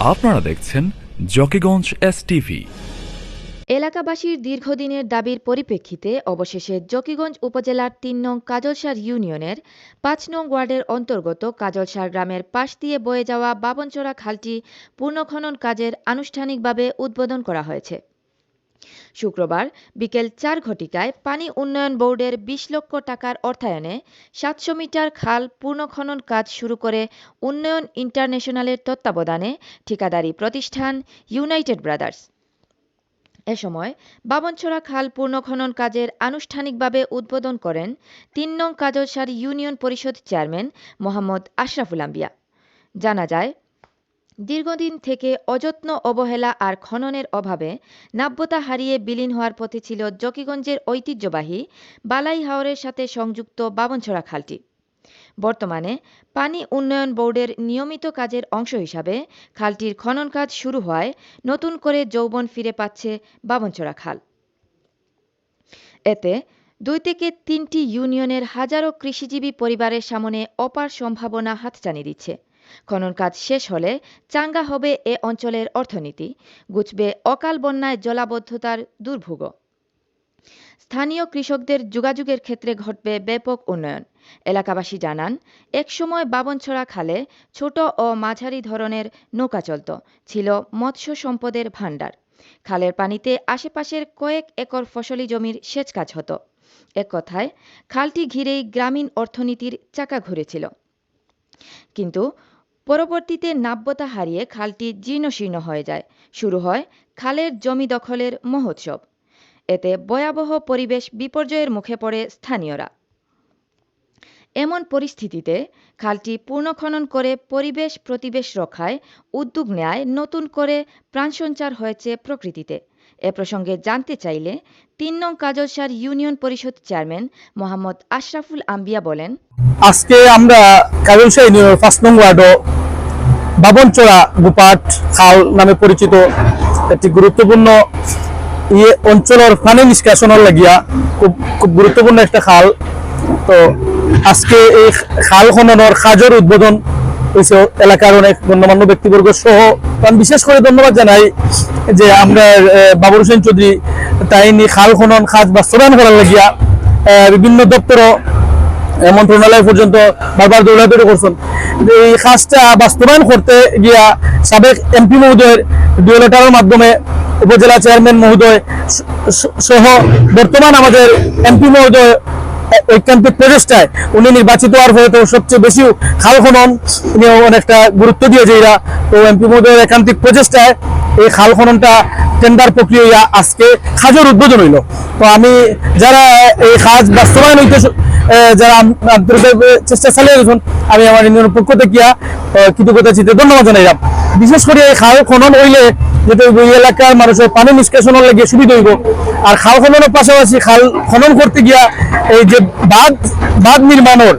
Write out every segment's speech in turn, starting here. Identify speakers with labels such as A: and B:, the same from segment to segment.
A: আপনারা দেখছেন Zakiganj S TV
B: এলাকাবাসীর দীর্ঘদিনের দাবির পরিপ্রেক্ষিতে অবশেষে জকিগঞ্জ উপজেলার তিন নং কাজলসার ইউনিয়নের পাঁচ নং ওয়ার্ডের অন্তর্গত কাজলসার গ্রামের পাশ দিয়ে বয়ে যাওয়া বাবনচোরা খালটি পুনঃখনন কাজের আনুষ্ঠানিকভাবে উদ্বোধন করা হয়েছে। শুক্রবার বিকেল চার ঘটিকায় পানি উন্নয়ন বোর্ডের বিশ লক্ষ টাকার অর্থায়নে সাতশো মিটার খাল পুনঃখনন কাজ শুরু করে উন্নয়ন ইন্টারন্যাশনালের তত্ত্বাবধানে ঠিকাদারি প্রতিষ্ঠান ইউনাইটেড ব্রাদার্স। এ সময় বাবনছড়া খাল পূর্ণখনন কাজের আনুষ্ঠানিকভাবে উদ্বোধন করেন তিন নং কাজলসার ইউনিয়ন পরিষদ চেয়ারম্যান মোহাম্মদ আশরাফুল আম্বিয়া। জানা যায় দীর্ঘদিন থেকে অযত্ন অবহেলা আর খননের অভাবে নাব্যতা হারিয়ে বিলীন হওয়ার পথে ছিল জকিগঞ্জের ঐতিহ্যবাহী বালাই হাওরের সাথে সংযুক্ত বাবনছড়া খালটি। বর্তমানে পানি উন্নয়ন বোর্ডের নিয়মিত কাজের অংশ হিসাবে খালটির খনন কাজ শুরু হওয়ায় নতুন করে যৌবন ফিরে পাচ্ছে বাবনছড়া খাল। এতে দুই থেকে তিনটি ইউনিয়নের হাজারো কৃষিজীবী পরিবারের সামনে অপার সম্ভাবনা হাতছানি দিচ্ছে। খনন কাজ শেষ হলে চাঙ্গা হবে এ অঞ্চলের অর্থনীতি, গুছবে অকাল বন্যায় জলাবদ্ধতার দুর্ভোগ। স্থানীয় কৃষকদের যোগাযোগের ক্ষেত্রে ঘটবে ব্যাপক উন্নয়ন। এলাকাবাসী জানান, একসময় বাবনছড়া খালে ছোট ও মাঝারি ধরনের নৌকা চলত, ছিল মৎস্য সম্পদের ভাণ্ডার। খালের পানিতে আশেপাশের কয়েক একর ফসলি জমির সেচ কাজ হতো। এক কথায়, খালটি ঘিরেই গ্রামীণ অর্থনীতির চাকা ঘুরেছিল। কিন্তু পরবর্তীতে নাব্যতা হারিয়ে খালটি জীর্ণশীর্ণ হয়ে যায়। শুরু হয় খালের জমি দখলের মহোৎসব। এতে ভয়াবহ পরিবেশ বিপর্যয়ের মুখে পড়ে স্থানীয়রা। এমন পরিস্থিতিতে খালটি পুনঃখনন করে পরিবেশ প্রতিবেশ রক্ষায় উদ্যোগ নেয় নতুন করে প্রাণসঞ্চার হয়েছে প্রকৃতিতে। এ প্রসঙ্গে জানতে চাইলে তিন নং কাজলসার ইউনিয়ন পরিষদ চেয়ারম্যান মোহাম্মদ আশরাফুল আম্বিয়া বলেন,
C: আজকে আমরা কাজলসা ইউনিয়নের পাঁচ নং ওয়ার্ডও বাবনচড়া গুপাট খাল নামে পরিচিত একটি গুরুত্বপূর্ণ ইয়ে অঞ্চলের পানি নিষ্কাশনের লাগিয়া খুব খুব গুরুত্বপূর্ণ একটা খাল। তো আজকে এই খাল খননের কাজের উদ্বোধন হয়েছে এলাকার অনেক গণ্যমান্য ব্যক্তিবর্গ সহ। আমি বিশেষ করে ধন্যবাদ জানাই যে আমরা বাবর হোসেন চৌধুরী, তাই নিয়ে খাল খনন কাজ বাস্তবায়ন করার লাগিয়া বিভিন্ন দপ্তরও, এ, মন্ত্রণালয় পর্যন্ত বারবার দৌড়াদৌড়ি করছেন। এই কাজটা বাস্তবায়ন করতে গিয়া সাবেক এমপি মহোদয়ের ডিও লেটারের মাধ্যমে উপজেলা চেয়ারম্যান মহোদয় সহ বর্তমান আমাদের এমপি মহোদয় ঐকান্তিক প্রচেষ্টায় উনি নির্বাচিত হওয়ার ফলে তো সবচেয়ে বেশি খাল খনন নিয়ে অনেকটা গুরুত্ব দিয়েছে এরা। তো এমপি মহোদয়ের একান্তিক প্রচেষ্টায় এই খাল খননটা টেন্ডার প্রক্রিয়া আজকে খাজের উদ্বোধন হইল। তো আমি যারা এই খাজ বাস্তবায়ন হইতে যারা চেষ্টা চালিয়ে গেছেন আমি আমার ইউনিয়নের পক্ষ থেকে কৃতজ্ঞতা চিত্তে ধন্যবাদ জানাইলাম। বিশেষ করে এই খাল খনন হইলে যাতে ওই এলাকার মানুষের পানি নিষ্কাশনের লাগিয়ে সুবিধা হইব, আর খাল খননের পাশাপাশি খাল খনন করতে গিয়া এই যে বাঁধ বাঁধ নির্মাণের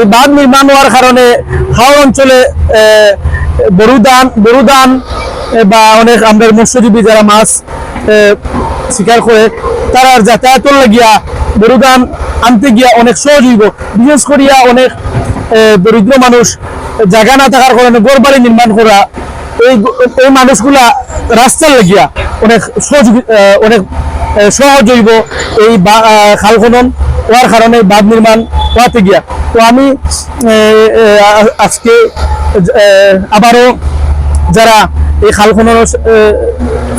C: এই বাঁধ নির্মাণ হওয়ার কারণে হাওড় অঞ্চলে বরুদান বরুদান, বা অনেক আমাদের মৎস্যজীবী যারা মাছ শিকার করে তারা যাতায়াতর লাগিয়া বরুদান আনতে গিয়া অনেক সহজ হইব। বিশেষ করিয়া অনেক দরিদ্র মানুষ জায়গা না থাকার কারণে ঘর বাড়ি নির্মাণ করা, এই এই মানুষগুলা রাস্তার লাগিয়া অনেক সহজ অনেক সহজ হইব এই খাল খনন হওয়ার কারণে, বাঁধ নির্মাণ হওয়াতে গিয়া। তো আমি আজকে আবারও যারা এই খাল খনন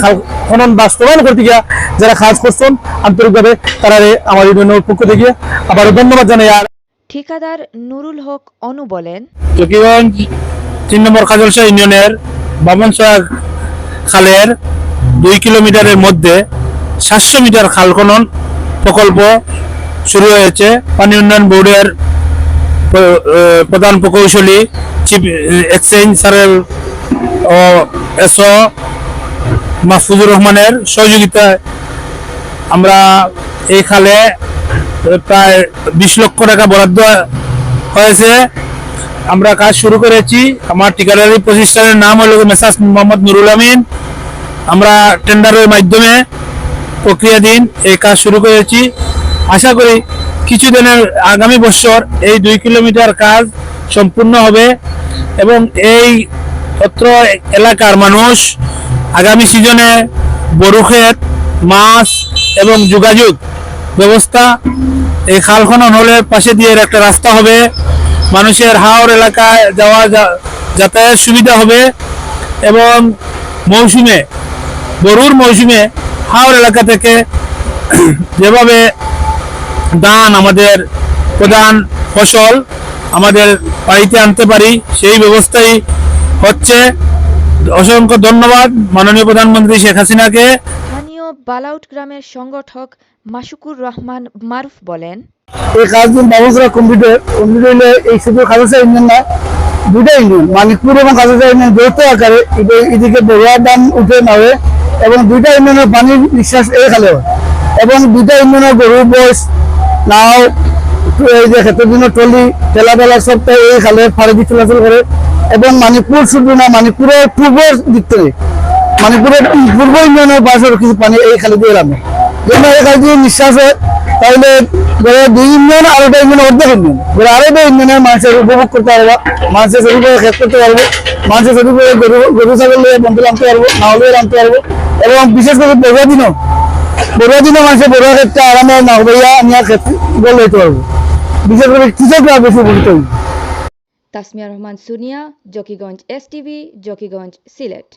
C: খাল খনন বাস্তবায়ন করতে গিয়া যারা কাজ করছেন আন্তরিকভাবে তারা আমার ইউনিয়নের পক্ষ থেকে আবারও ধন্যবাদ জানাই। আর
B: ঠিকাদার নুরুল হক অনু বলেন
C: জকিগঞ্জ তিন নম্বর খাজলসা ইউনিয়নের বামনসা খালের দুই কিলোমিটারের মধ্যে সাতশো মিটার খাল খনন প্রকল্প শুরু হয়েছে। পানি উন্নয়ন বোর্ডের প্রধান প্রকৌশলী চিফ এক্সচেঞ্জ স্যারের ও এসও মাহফুজুর রহমানের সহযোগিতায় আমরা এই খালে প্রায় বিশ লক্ষ টাকা বরাদ্দ হয়েছে। আমরা কাজ শুরু করেছি। আমার ঠিকাদারি প্রতিষ্ঠানের নাম হলো মেসাজ মোহাম্মদ নুরুল আমিন। আমরা টেন্ডারের মাধ্যমে প্রক্রিয়াধীন এই কাজ শুরু করেছি। আশা করি কিছুদিনের আগামী বছর এই দুই কিলোমিটার কাজ সম্পূর্ণ হবে এবং এই
D: অত্র এলাকার মানুষ আগামী সিজনে বড়ুক্ষেত মাছ এবং যোগাযোগ ব্যবস্থা এই খাল খনন হলে পাশে দিয়ে একটা রাস্তা হবে। মানুষের হাওর এলাকায় যাওয়া যাতায়াত সুবিধা হবে এবং মৌসুমে গরুর মৌসুমে হাওর এলাকা থেকে যেভাবে দান আমাদের প্রধান ফসল আমাদের বাড়িতে আনতে পারি, সেই ব্যবস্থাই হচ্ছে। অসংখ্য ধন্যবাদ মাননীয় প্রধানমন্ত্রী শেখ হাসিনাকে।
B: স্থানীয় বালাউট গ্রামের সংগঠক মাসুকুর রহমান মারুফ বলেন
D: এই ব্যবস্থা কমপ্লিট কমপ্লিট হইলে এই শুধু খালেসা ইউনিয়ন না দুইটা ইউনিয়ন মানিকপুর এবং খালেসা ইউনিয়ন যৌথ আকারে এদিকে বড়ুয়া ডান উঠে নামে এবং দুইটা ইউনিয়নের পানির নিঃশ্বাস এই খালে এবং দুইটা ইউনিয়নের গরু বয়স নাও এই যে ক্ষেত্রের জন্য টলি ঠেলা বেলা সবটাই এই খালে ফাড়ে দিয়ে চলাচল করে। এবং মানিকপুর শুধু না, মানিকপুরের পূর্ব দিক থেকে মানিকপুরের পূর্ব ইউনিয়নের পাশের কিছু পানি এই খালে দিয়ে নামে এই নিঃশ্বাস তাহলে দুই ইউনিয়ন, আর ওটা ইউনিয়ন, অর্ধেক ইউনিয়ন। ধরো আড়াইটা ইউনিয়নের মানুষের উপভোগ করতে পারব, মানুষের শরীর খেত করতে পারব, মানুষের শরীর গরু গরু, ছাগল নিয়ে আনতে পারব নাহলে আনতে পারব। এবং বিশেষ করে বড়ুয়া দিনও বড়ুয়া দিনও মানুষের বড়ুয়া ক্ষেত্রে আরামে নাহবাইয়া নিয়ে ক্ষেত্রে হইতে পারব। বিশেষ করে কৃষকরা বেশি উপকৃত হইবে।
B: Tasmia Rahman Sunia Zakiganj S TV Zakiganj Sylhet.